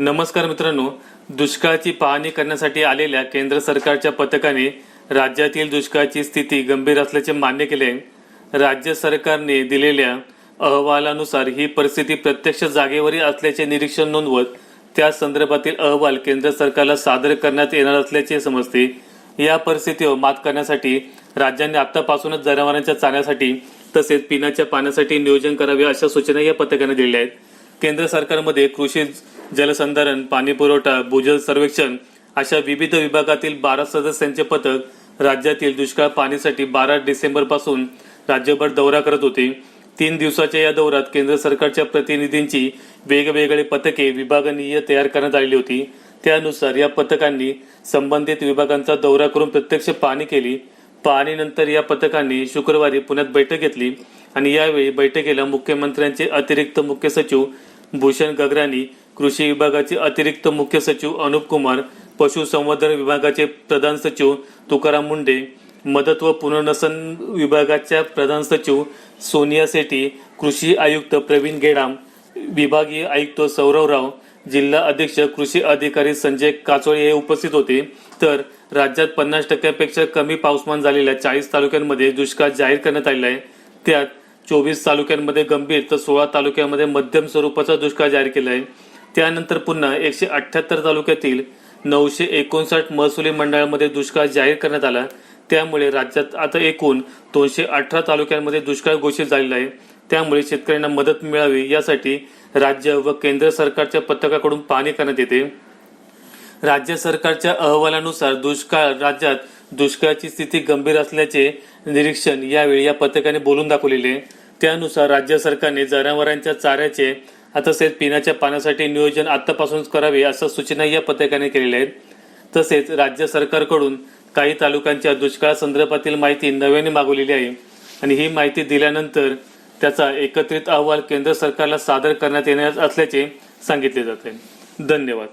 नमस्कार मित्रांनो दुष्काळाची पाहणी करण्यासाठी आलेल्या केंद्र सरकारच्या पथकाने राज्यातील दुष्काळाची स्थिती गंभीर असल्याचे मान्य केले. राज्य सरकारने दिलेल्या अहवालानुसार ही परिस्थिती प्रत्यक्ष जागेवरील असल्याचे निरीक्षण नोंदवत त्या संदर्भातील अहवाल केंद्र सरकारला सादर करण्यात येणार असल्याचे समजते. या परिस्थितीवर मात करण्यासाठी राज्यांनी आतापासूनच जनावरांच्या चाण्यासाठी तसेच पिण्याच्या पाण्यासाठी नियोजन करावे अशा सूचना या पथकाने दिलेल्या आहेत. केंद्र सरकारमध्ये कृषी जलसंधारण पाणी पुरवठा भूजल सर्वेक्षण अशा विविध विभागातील बारा सदस्यांचे पथक राज्यातील दुष्काळ पाणीसाठी बारा डिसेंबरपासून राज्यभर दौरा करत होते. तीन दिवसाच्या या दौऱ्यात केंद्र सरकारच्या प्रतिनिधींची वेगवेगळे पथके विभागनीय तयार करण्यात आलेली होती. त्यानुसार या पथकांनी संबंधित विभागांचा दौरा करून प्रत्यक्ष पाहणी केली. पाहणीनंतर या पथकांनी शुक्रवारी पुण्यात बैठक घेतली आणि यावेळी बैठकीला मुख्यमंत्र्यांचे अतिरिक्त मुख्य सचिव भूषण गगराणी कृषी विभागाचे अतिरिक्त मुख्य सचिव अनुप कुमार पशुसंवर्धन विभागाचे प्रधान सचिव तुकाराम मुंडे मदत व पुनर्वसन विभागाच्या प्रधान सचिव सोनिया सेठी कृषी आयुक्त प्रवीण गेडाम विभागीय आयुक्त सौरवराव जिल्हा अधीक्षक कृषी अधिकारी संजय काचोळे हे उपस्थित होते. तर राज्यात पन्नास टक्क्यांपेक्षा कमी पाऊसमान झालेल्या चाळीस तालुक्यांमध्ये दुष्काळ जाहीर करण्यात आलेला आहे. त्यात चोवीस तालुक्यांमध्ये गंभीर तर सोळा तालुक्यांमध्ये मध्यम स्वरूपाचा दुष्काळ जाहीर केला आहे. त्यानंतर पुन्हा एकशे अठ्याहत्तर तालुक्यातील नऊशे एकोणसाठ महसुली मंडळामध्ये दुष्काळ जाहीर करण्यात आला. त्यामुळे राज्यात आता एकूण दोनशे अठरा तालुक्यांमध्ये दुष्काळ घोषित झालेला आहे. त्यामुळे शेतकऱ्यांना मदत मिळावी यासाठी राज्य व केंद्र सरकारच्या पथकाकडून पाहणी करण्यात येते. राज्य सरकारच्या अहवालानुसार दुष्काळ राज्यात दुष्काळाची स्थिती गंभीर असल्याचे निरीक्षण यावेळी या पथकाने बोलून दाखवलेले त्यानुसार राज्य सरकारने जनावरांच्या चाऱ्याचे तसेच पिण्याच्या पाण्यासाठी नियोजन आतापासूनच करावे असं सूचना या पथकाने केलेल्या आहेत. तसेच राज्य सरकारकडून काही तालुक्यांच्या दुष्काळ संदर्भातील माहिती नव्याने मागवलेली आहे. आणि ही माहिती दिल्यानंतर त्याचा एकत्रित अहवाल केंद्र सरकारला सादर करण्यात येणार असल्याचे सांगितले जाते. धन्यवाद.